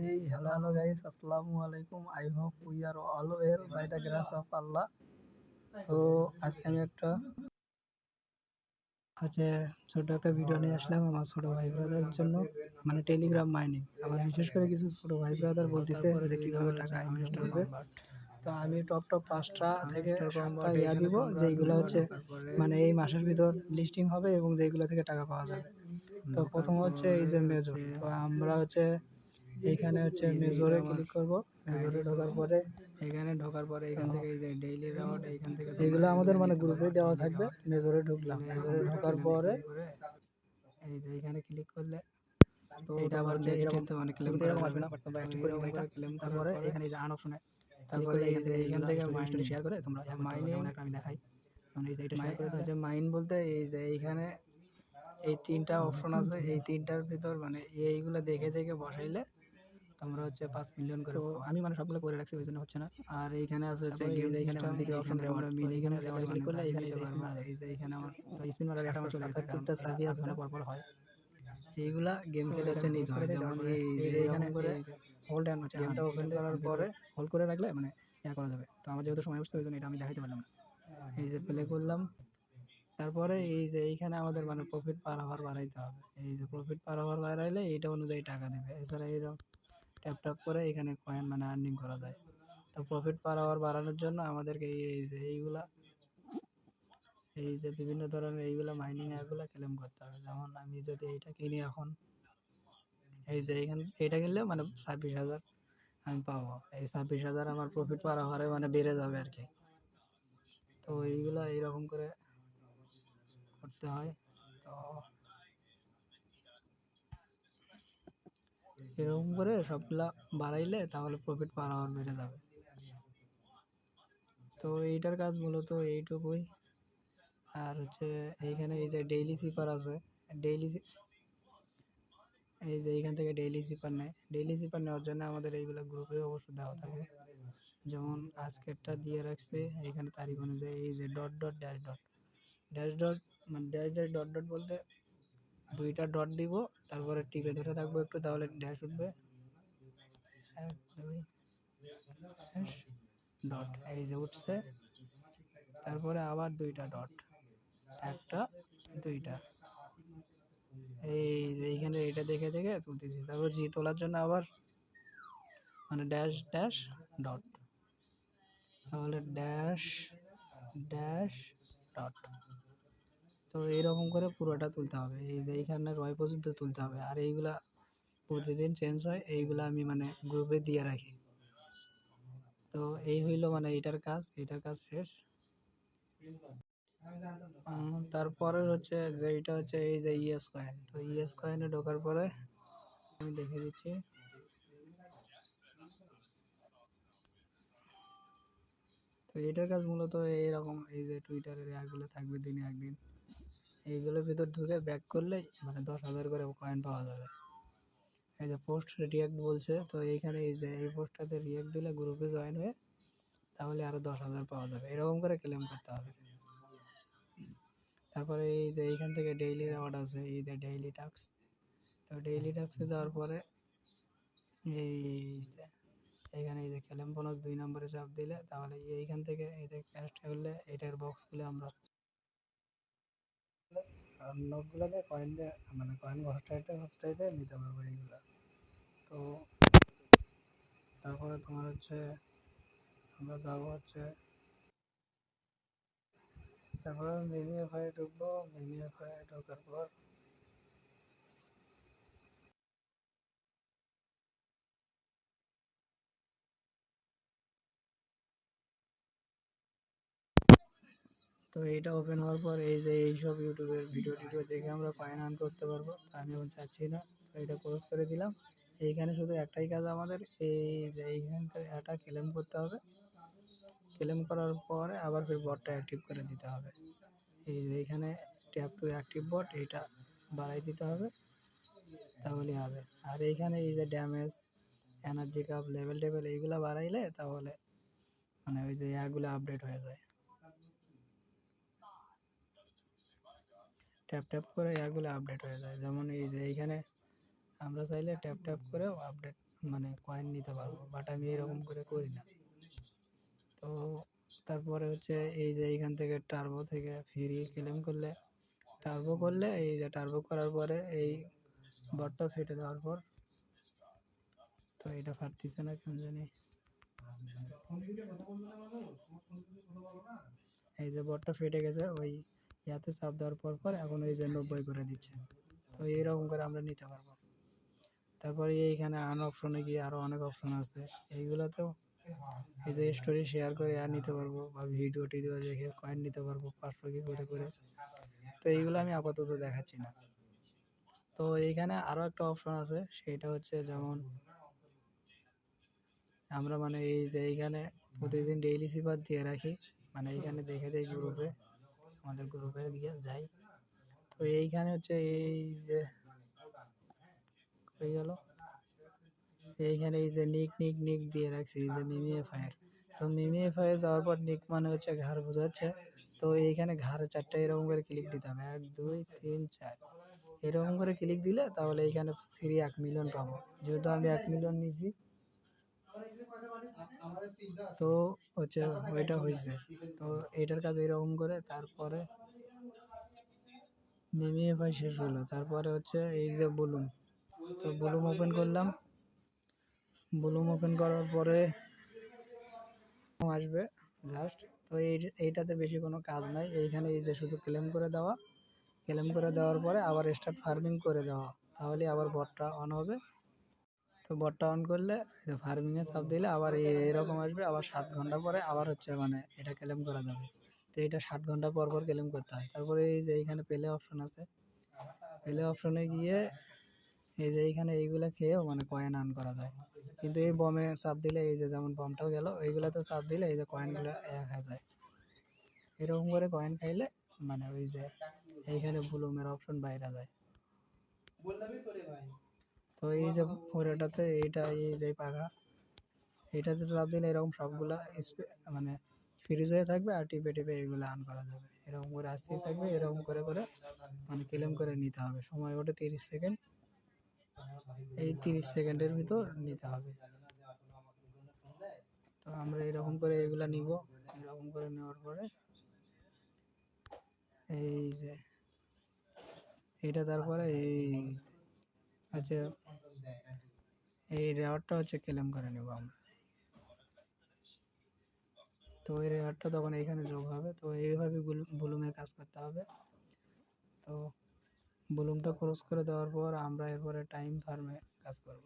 Hey, hello, hello guys. Assalamu alaikum. I hope we are all well by the grace of Allah. তো আজকে আমি একটা হচ্ছে ছোট একটা ভিডিও নিয়ে আসলাম আমার ছোট ভাই ব্রাদারের জন্য মানে টেলিগ্রাম মাইনিং আমার বিশেষ করে কিছু ছোট ভাই ব্রাদার বলতেছে যে কীভাবে টাকা ইনভেস্ট করবে তো আমি টপ টপ পাঁচটা থেকে সাতটা ইয়া দিব যেইগুলো হচ্ছে মানে এই মাসের ভিতর লিস্টিং হবে এবং যেইগুলো থেকে টাকা পাওয়া যাবে তো প্রথম হচ্ছে এই যে মেজর তো আমরা হচ্ছে এইখানে হচ্ছে মেজরে ক্লিক করব। মেজরে ঢোকার পরে এখানে ঢোকার পরে এখান থেকে এই যে ডেইলি রাউন্ড এইখান থেকে এগুলো আমাদের মানে গ্রুপে দেওয়া থাকবে। মেজরে ঢুকলাম। মেজরে ঢোকার পরে এই যে এখানে ক্লিক করলে তো এটা আবার হচ্ছে এরকম অনেক ক্লেম এরকম আসবে না বাট তোমরা অ্যাক্টিভ করে এটা ক্লেম তারপরে এখানে এই যে আন অপশনে তারপরে এই যে এইখান থেকে মাইন্ড শেয়ার করে তোমরা মাইনে আমি দেখাই মানে এই যে এটা শেয়ার করে হচ্ছে মাইন বলতে এই যে এইখানে এই তিনটা অপশন আছে এই তিনটার ভিতর মানে এইগুলো দেখে দেখে বসাইলে তোমরা হচ্ছে পাঁচ মিলিয়ন করে আমি মানে সবগুলো করে রাখছি ওই জন্য হচ্ছে না। আর এইখানে আছে হচ্ছে গেম এইখানে আমার দ্বিতীয় অপশন আমরা এখানে ক্লিক করলে এখানে এই যে স্পিন মারা এই যে এখানে আমার স্পিন মারা একটা আমার চলে গেছে সার্ভি আছে। না পরপর হয়। এইগুলা গেম খেলে হচ্ছে নিতে হয়। যেমন এই যে এখানে করে হোল্ড অ্যান্ড হচ্ছে। গেমটা ওপেন করার পরে হোল্ড করে রাখলে মানে ইয়া করা যাবে। তো আমার যেহেতু সময় বসছে ওই জন্য এটা আমি দেখাতে পারলাম না। এই যে প্লে করলাম। তারপরে এই যে এইখানে আমাদের মানে প্রফিট পার আওয়ার বাড়াইতে হবে। এই যে প্রফিট পার আওয়ার বাড়াইলে এইটা অনুযায়ী টাকা দেবে। এছাড়া এইরকম ট্যাপ ট্যাপ করে এখানে কয়েন মানে আর্নিং করা যায়। তো প্রফিট পার আওয়ার বাড়ানোর জন্য আমাদেরকে এই এই যে এইগুলা, এই যে বিভিন্ন ধরনের এইগুলা মাইনিং অ্যাপগুলো ক্লেম করতে হবে। যেমন আমি যদি এইটা কিনি এখন, এই যে এইখানে, এইটা কিনলে মানে ছাব্বিশ হাজার আমি পাবো। এই ছাব্বিশ হাজার আমার প্রফিট পার আওয়ারে মানে বেড়ে যাবে আর কি। তো এইগুলা এইরকম করে করতে হয়। তো এরকম করে সবগুলা বাড়াইলে তাহলে প্রফিট পার আওয়ার বেড়ে যাবে। তো এইটার কাজ মূলত এইটুকুই। আর হচ্ছে এইখানে এই যে ডেইলি সিপার আছে ডেইলি এই যে এইখান থেকে ডেইলি সিপার নেয়। ডেইলি সিপার নেওয়ার জন্য আমাদের এইগুলো গ্রুপে অবশ্য দেওয়া থাকে। যেমন আজকেরটা দিয়ে রাখছে, এইখানে তারিখ অনুযায়ী এই যে dot dot dash dot dash dot মানে ড্যাশ ড্যাশ ডট ডট বলতে দুইটা ডট দিব, তারপরে টিপে ধরে রাখব একটু, তাহলে ড্যাশ উঠবে। ডট এই যে উঠছে। তারপরে আবার দুইটা ডট একটা, দুইটা। এই যে এইখানে এটা দেখে দেখে তুলতেছি। তারপর জি তোলার জন্য আবার মানে ড্যাশ ড্যাশ ডট তাহলে ড্যাশ ড্যাশ ডট তো এইরকম করে পুরোটা তুলতে হবে। এই যে এইখানে রয় পর্যন্ত তুলতে হবে। আর এইগুলা প্রতিদিন চেঞ্জ হয়, এইগুলা আমি মানে গ্রুপে দিয়ে রাখি। তো এই হইল মানে এইটার কাজ এটার কাজ শেষ। তারপরে হচ্ছে যে এটা হচ্ছে এই যে ইএস কয়েন তো ইএস কয়েনে ঢোকার পরে আমি দেখে দিচ্ছি। তো এটার কাজ মূলত এইরকম, এই যে টুইটারের অ্যাপগুলো থাকবে দিনে একদিন। এইগুলোর ভিতর ঢুকে ব্যাক করলে মানে দশ হাজার করে কয়েন পাওয়া যাবে। এই যে পোস্ট রিয়াক্ট বলছে, তো এইখানে এই যে এই পোস্টটাতে রিয়াক্ট দিলে গ্রুপে জয়েন হয়ে তাহলে আরও দশ হাজার পাওয়া যাবে। এরকম করে ক্লেম করতে হবে। তারপরে এই যে এইখান থেকে ডেইলি রেওয়ার্ড আছে, এই যে ডেইলি টাস্ক তো ডেইলি টাস্কে যাওয়ার পরে এই যে এইখানে এই যে ক্লেম বোনাস দুই নম্বরে চাপ দিলে তাহলে এইখান থেকে এই যে ক্যাশ করলে এটার বক্স খুলে আমরা নোটগুলো দিয়ে কয়েন দিয়ে মানে কয়েন ঘষটাইতে ঘষটাইতে নিতে পারব এইগুলো। তো তারপরে তোমার হচ্ছে, আমরা যাব হচ্ছে, তারপরে মিমি এফআই ঢুকবো মিমি এফআই ঢোকার পর তো এইটা ওপেন হওয়ার পর এই যে এইসব ইউটিউবের ভিডিও টিডিও দেখে আমরা কয়েন আর্ন করতে পারব। তা আমি এখন চাচ্ছি না। তো এটা ক্লোজ করে দিলাম। এইখানে শুধু একটাই কাজ আমাদের, এই যে এইখানকার এটা ক্লেম করতে হবে। ক্লেম করার পরে আবার ফির বটটা অ্যাক্টিভ করে দিতে হবে। এই যে এইখানে ট্যাপ টু অ্যাক্টিভ বট এইটা বাড়াই দিতে হবে। তাহলে হবে। আর এইখানে এই যে ড্যামেজ এনার্জি কাপ লেভেল টেভেল এইগুলো বাড়াইলে তাহলে মানে ওই যে ইয়াগুলো আপডেট হয়ে যায়। ট্যাপ ট্যাপ করে এগুলো আপডেট হয়ে যায়। যেমন এই যে এইখানে আমরা চাইলে ট্যাপ ট্যাপ করেও আপডেট মানে কয়েন নিতে পারব বাট আমি এরকম করে করি না। তো তারপরে হচ্ছে এই যে এইখান থেকে টার্বো থেকে ফ্রি ক্লেম করলে টার্বো করলে এই যে টার্বো করার পরে এই বটটা ফেটে দেওয়ার পর, তো এটা ফাটতেছে না কেন জানি। এই যে বটটা ফেটে গেছে, ওই ইয়াতে চাপ দেওয়ার পর পর এখন এই যে নব্বই করে দিচ্ছে। তো এইরকম করে আমরা নিতে পারব। তারপরে এইখানে আন অপশনে গিয়ে আরও অনেক অপশন আছে। এইগুলোতেও এই যে স্টোরি শেয়ার করে আর নিতে পারব বা ভিডিও টিডিও দেখে কয়েন নিতে পারব পাঁচশো করে করে। তো এইগুলো আমি আপাতত দেখাচ্ছি না। তো এইখানে আরও একটা অপশন আছে, সেটা হচ্ছে যেমন আমরা মানে এই যে এইখানে প্রতিদিন ডেইলি সিপার দিয়ে রাখি। মানে এইখানে দেখে দেই গ্রুপে আমাদের গ্রুপে গিয়ে যাই। তো এইখানে হচ্ছে এই যে হয়ে গেল। এইখানে এই যে নিক নিক নিক দিয়ে রাখছি, এই যে মিমি এফআইআর তো মিমি এফআইআর যাওয়ার পর নিক মানে হচ্ছে ঘাড় বোঝাচ্ছে। তো এইখানে ঘাড়ে চারটে এরকম করে ক্লিক দিতে হবে। এক, দুই, তিন, চার। এরকম করে ক্লিক দিলে তাহলে এইখানে ফ্রি এক মিলিয়ন পাবো। যেহেতু আমি এক মিলিয়ন নিয়েছি। তো হচ্ছে ওইটা হয়েছে তো এটার কাজ এরকম করে, তারপরে মিমি এফআই শেষ হলো। তারপরে হচ্ছে এই যে বলুন তো বলুম ওপেন করলাম। বলুম ওপেন করার পরে আসবে জাস্ট তো এই, এইটাতে বেশি কোনো কাজ নাই। এইখানে এই যে শুধু ক্লেম করে দেওয়া। ক্লেম করে দেওয়ার পরে আবার স্টার্ট ফার্মিং করে দেওয়া। তাহলে আবার বটটা অন হবে। তো বটটা অন করলে ফার্মিংয়ে চাপ দিলে আবার এরকম আসবে, আবার সাত ঘণ্টা পরে আবার হচ্ছে মানে এটা ক্লেম করা যাবে। তো এটা ষাট ঘণ্টা পর পর ক্লেম করতে হয়। তারপরে এই যে এইখানে পেলে অপশন আছে। পেলে অপশনে গিয়ে এই যে এইখানে এইগুলো খেয়েও মানে কয়েন আর্ন করা যায়। কিন্তু এই বমে চাপ দিলে এই যে যেমন বমটাও গেল এইগুলোতে চাপ দিলে এই যে কয়েনগুলো এক হয়ে যায়। এরকম করে কয়েন খাইলে মানে ওই যে এইখানে বুলুমের অপশন বাইরে যায়। তো এই যে পুরোটাতে এইটা এই যে পাখা এইটাতে চাপ দিলে এরকম সবগুলা মানে ফ্রিজ হয়ে থাকবে আর টিপে টিপে এগুলো অন করা যাবে। এরকম করে আসতেই থাকবে এরকম করে করে মানে ক্লেম করে নিতে হবে। সময় ওটা তিরিশ সেকেন্ড এই তিরিশ সেকেন্ডের ভিতর নিতে হবে। তো আমরা এরকম করে এগুলো নিব। এরকম করে নেওয়ার পরে এই যে এটা তারপরে এই হচ্ছে এই রেওয়ার্ডটা হচ্ছে ক্লেম করে নেব আমরা। তো ওই রেওয়ার্ডটা তখন এইখানে যোগ হবে। তো এইভাবে বুলুমে কাজ করতে হবে। তো বুলুমটা ক্রস করে দেওয়ার পর আমরা এরপরে টাইম ফার্মে কাজ করব।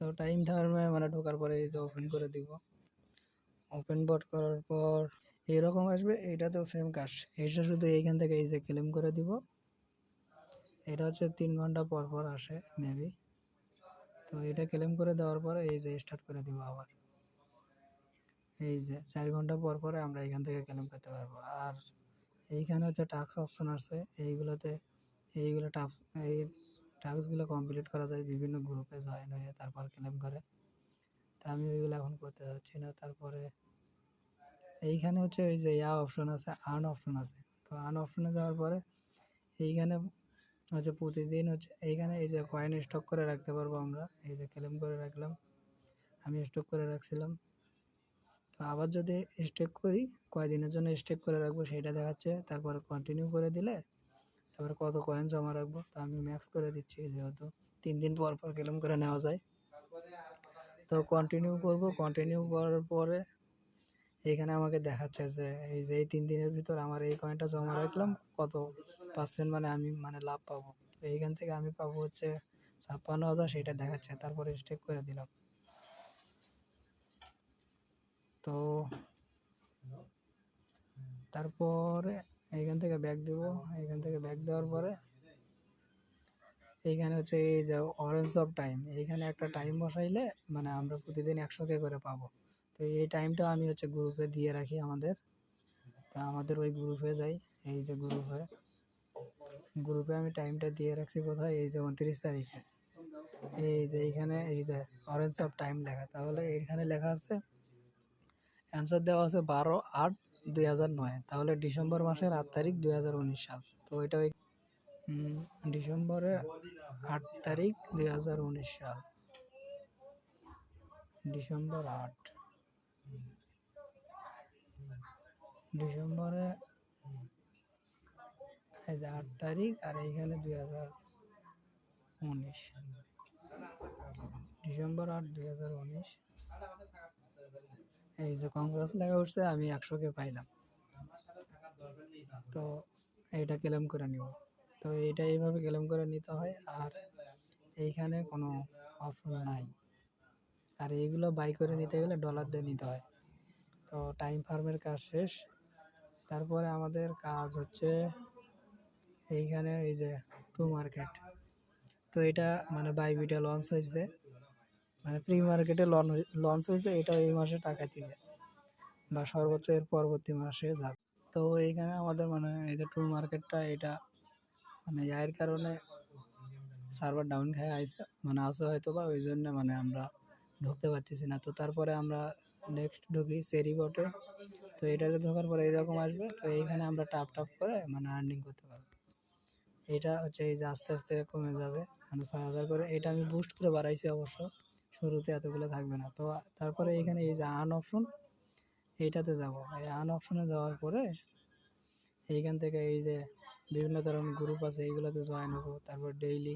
তো টাইম ফার্মে মানে ঢোকার পরে এই যে ওপেন করে দিব। ওপেন বট করার পর এরকম আসবে, এইটাতেও সেম কাজ। এইটা শুধু এইখান থেকে এই যে ক্লেম করে দিব। এটা হচ্ছে তিন ঘণ্টা পর পর আসে মেবি তো এটা ক্লেম করে দেওয়ার পরে এই যে স্টার্ট করে দিব আবার। এই যে চার ঘণ্টা পর পরে আমরা এখান থেকে ক্লেম করতে পারব। আর এইখানে হচ্ছে টাস্ক অপশন আছে এইগুলোতে, এইগুলো টাপ এই টাস্কগুলো কমপ্লিট করা যায়। বিভিন্ন গ্রুপে জয়েন হয়ে তারপর ক্লেম করে। তা আমি ওইগুলো এখন করতে যাচ্ছি না। তারপরে এইখানে হচ্ছে ওই যে ইয়া অপশন আছে আর্ন অপশন আছে। তো আর্ন অপশনে যাওয়ার পরে এইখানে হচ্ছে প্রতিদিন হচ্ছে এইখানে এই যে কয়েন স্টক করে রাখতে পারব আমরা। এই যে ক্লেম করে রাখলাম। আমি স্টক করে রাখছিলাম। তো আবার যদি স্টেক করি, কয়দিনের জন্য স্টেক করে রাখব সেইটা দেখাচ্ছে। তারপরে কন্টিনিউ করে দিলে তারপরে কত কয়েন জমা রাখব, তো আমি ম্যাক্স করে দিচ্ছি যেহেতু তিন দিন পর পর ক্লেম করে নেওয়া যায়। তো কন্টিনিউ করব কন্টিনিউ করার পরে এখানে আমাকে দেখাচ্ছে যে, এই যে এই তিন দিনের ভিতর আমার এই কয়েনটা জমা রাখলাম, কত পার্সেন্ট মানে আমি মানে লাভ পাবো। তো এইখান থেকে আমি পাবো হচ্ছে ছাপ্পান্ন হাজার, সেটা দেখাচ্ছে, তারপরে স্টেক করে দিলাম। তো তারপরে এইখান থেকে ব্যাগ দেব, এইখান থেকে ব্যাগ দেওয়ার পরে এইখানে হচ্ছে এই যে অরেঞ্জ অফ টাইম এইখানে একটা টাইম বসাইলে মানে আমরা প্রতিদিন একশো কে করে পাবো। তো এই টাইমটা আমি হচ্ছে গ্রুপে দিয়ে রাখি আমাদের। তা আমাদের ওই গ্রুপে যাই, এই যে গ্রুপে গ্রুপে আমি টাইমটা দিয়ে রাখছি কোথায় এই যে উনত্রিশ তারিখে। এই যে এইখানে, এই যে অরেঞ্জ অফ টাইম লেখা। তাহলে এইখানে লেখা আছে অ্যান্সার দেওয়া আছে বারো আট দুই হাজার নয়। তাহলে ডিসেম্বর মাসের আট তারিখ দুই হাজার উনিশ সাল। তো এটা ওই ডিসেম্বরের আট তারিখ দুই হাজার উনিশ সাল। ডিসেম্বর আট। ডিসেম্বরে আট তারিখ আর এইখানে দুই হাজার উনিশ। ডিসেম্বর আট, দুই হাজার উনিশ। এই যে কংগ্রেস লেখা উঠছে, আমি একশোকে পাইলাম। তো এইটা ক্লেম করে নিব। তো এইটা এইভাবে ক্লেম করে নিতে হয়, আর এইখানে কোনো অপশন নাই। আর এইগুলো বাই করে নিতে গেলে ডলার দিয়ে নিতে হয়। তো টাইম ফার্মের কাজ শেষ। তারপরে আমাদের কাজ হচ্ছে এইখানে এই যে টু মার্কেট তো এটা মানে বাইবিটা লঞ্চ হয়েছে। মানে প্রি মার্কেটে লঞ্চ হয়েছে, এটা এই মাসে টাকা দিবে বা সর্বোচ্চ এর পরবর্তী মাসে যাবে। তো এইখানে আমাদের মানে এই যে টু মার্কেটটা এটা মানে এর কারণে সার্ভার ডাউন খায় আসছে মানে আসে হয়তো বা ওই জন্য মানে আমরা ঢুকতে পারতেছি না। তো তারপরে আমরা নেক্সট ঢুকি সেরি বটে তো এটাতে ঢোকার পরে এরকম আসবে। তো এইখানে আমরা টাপ টাপ করে মানে আর্নিং করতে পারব। এটা হচ্ছে এই যে আস্তে আস্তে কমে যাবে। মানে ছয় হাজার করে। এটা আমি বুস্ট করে বাড়াইছি অবশ্য। শুরুতে এতগুলো থাকবে না। তো তারপরে এইখানে এই যে আন অপশন এইটাতে যাব। এই আন অপশনে যাওয়ার পরে এইখান থেকে এই যে বিভিন্ন ধরনের গ্রুপ আছে, এইগুলোতে জয়েন হব। তারপর ডেইলি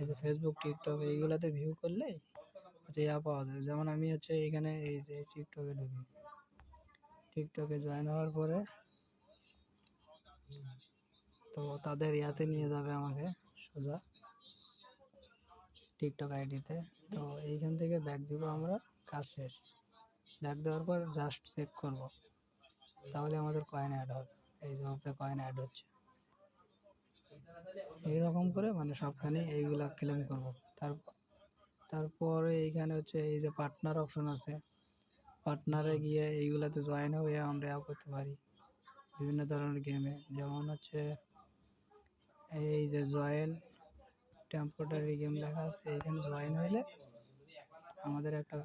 এই যে ফেসবুক টিকটক এইগুলোতে ভিউ করলে হচ্ছে ইয়া পাওয়া যাবে যেমন আমি হচ্ছে এইখানে এই যে টিকটকে ঢুকি। টিকটকে জয়েন হওয়ার পরে তো তাদের ইয়াতে নিয়ে যাবে আমাকে সোজা টিকটক আইডিতে তো। এইখান থেকে ব্যাক দিব আমরা, কাজ শেষ। ব্যাক দেওয়ার পর জাস্ট চেক করব। তাহলে আমাদের কয়েন অ্যাড হবে। এই যে কয়েন অ্যাড হচ্ছে। এইরকম করে মানে সবখানে এইগুলা ক্লেম করব। তারপর তারপরে এইখানে হচ্ছে এই যে পার্টনার অপশন আছে। পার্টনারে গিয়ে এইগুলাতে জয়েন হয়ে আমরা করতে পারি। বিভিন্ন ধরনের গেমে যেমন হচ্ছে এই যে জয়েন টেম্পোরারি গেম লেখা আছে এইখানে জয়েন হইলে আমাদের একটা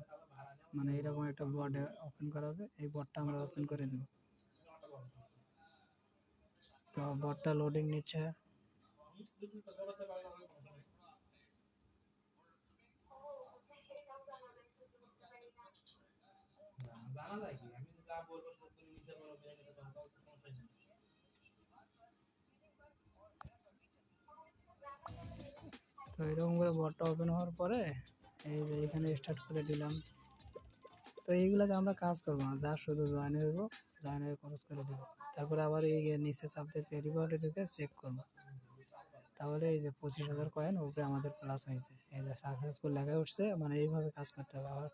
মানে এরকম একটা বট ওপেন করা হবে। এই বটটা আমরা ওপেন করে দেব। তো বটটা লোডিং নিচ্ছে। তো এরকম করে বটটা ওপেন হওয়ার পরে, এই যে এখানে স্টার্ট করে দিলাম। তো এইগুলোতে আমরা কাজ করব না, যা শুধু জয়েন হইব জয়েন হয়ে খরচ করে দেবো। তারপরে আবার এই যে নিচে সাবজেক্ট রিপোর্টে ঢুকে চেক করব। তাহলে এই যে পঁচিশ হাজার কয়েন উপরে আমাদের প্লাস হয়েছে। এই যে সাকসেসফুল লেখা উঠছে মানে এইভাবে কাজ করতে হবে। আবার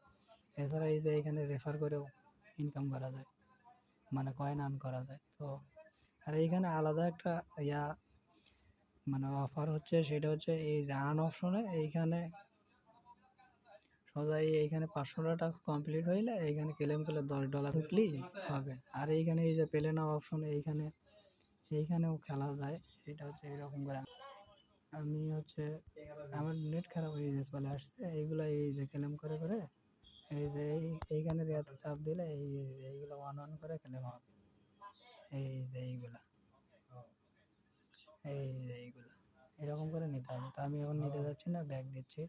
এছাড়া এই যে এখানে রেফার করেও ইনকাম করা যায় মানে কয়েন আর্ন করা যায়। তো, আর এইখানে আলাদা একটা ইয়া মানে অফার হচ্ছে, সেটা হচ্ছে এই যে আর্ন অপশনে এইখানে সোজা এই এইখানে পাঁচশোটা টাস্ক কমপ্লিট হইলে এইখানে ক্লেম করলে দশ ডলার ঢুকলেই হবে। আর এইখানে এই যে পেলে না অপশন এইখানে, এইখানেও খেলা যায়, এটা হচ্ছে এরকম করে। আমি হচ্ছে, আমার নেট খারাপ হয়ে যে চলে আসছে, এইগুলো এই যে ক্লেম করে করে এই যে এই এইখানে রেয়াতে চাপ দিলে এই এইগুলো অন অন করে ক্লেম হবে এই যে এইগুলা। এই যে এইগুলো। এরকম করে নিতে হবে। তো আমি এখন নিতে যাচ্ছি না ব্যাগ দিচ্ছি।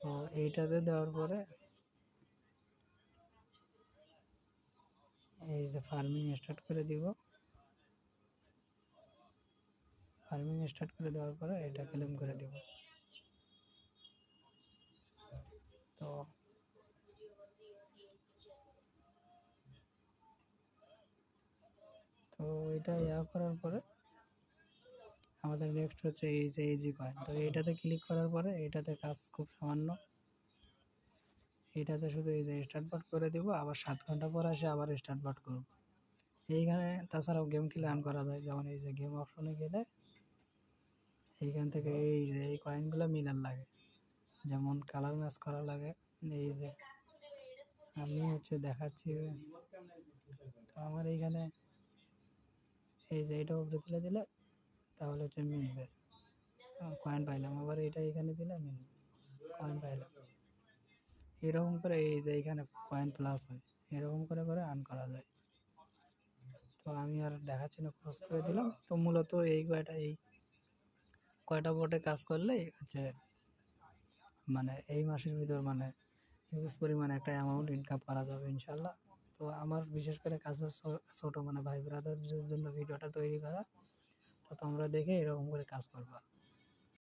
তো এইটাতে দেওয়ার পরে এই যে ফার্মিং স্টার্ট করে দিব। ফার্মিং স্টার্ট করে দেওয়ার পরে এটা ক্লেম করে দিব। তো তো এটা ইয়া করার পরে আমাদের নেক্সট হচ্ছে এই যে ইজি কয়েন তো এইটাতে ক্লিক করার পরে এটাতে কাজ খুব সামান্য। এটাতে শুধু এই যে স্টার্ট বাট করে দিব, আবার সাত ঘণ্টা পর আসে আবার স্টার্ট বাট করব। এইখানে তাছাড়াও গেম খেলে আর্ন করা যায়। যেমন এই যে গেম অপশনে গেলে এইখান থেকে এই যে, এই কয়েনগুলো মিলার লাগে। যেমন কালার ম্যাচ করা লাগে, এই যে আমি হচ্ছে দেখাচ্ছি। তো আমার এইখানে এই যে এটা উপরে তুলে দিলে তাহলে হচ্ছে মিলবে। কয়েন পাইলাম, আবার এটা এখানে দিলে মিলবে। কয়েন পাইলাম। এরকম করে এই যে এইখানে কয়েন প্লাস হয়, এরকম করে করে আর্ন করা যায়। তো আমি আর দেখাচ্ছি না ক্রস করে দিলাম। তো মূলত এই কয়টা এই কয়টা বোর্ডে কাজ করলেই হচ্ছে মানে এই মাসের ভিতর মানে হিউজ পরিমাণে একটা অ্যামাউন্ট ইনকাম করা যাবে ইনশাল্লাহ তো আমার বিশেষ করে কাজ হচ্ছে ছোটো মানে ভাই ব্রাদারদের জন্য ভিডিওটা তৈরি করা, তো তোমরা দেখে এরকম করে কাজ করবা।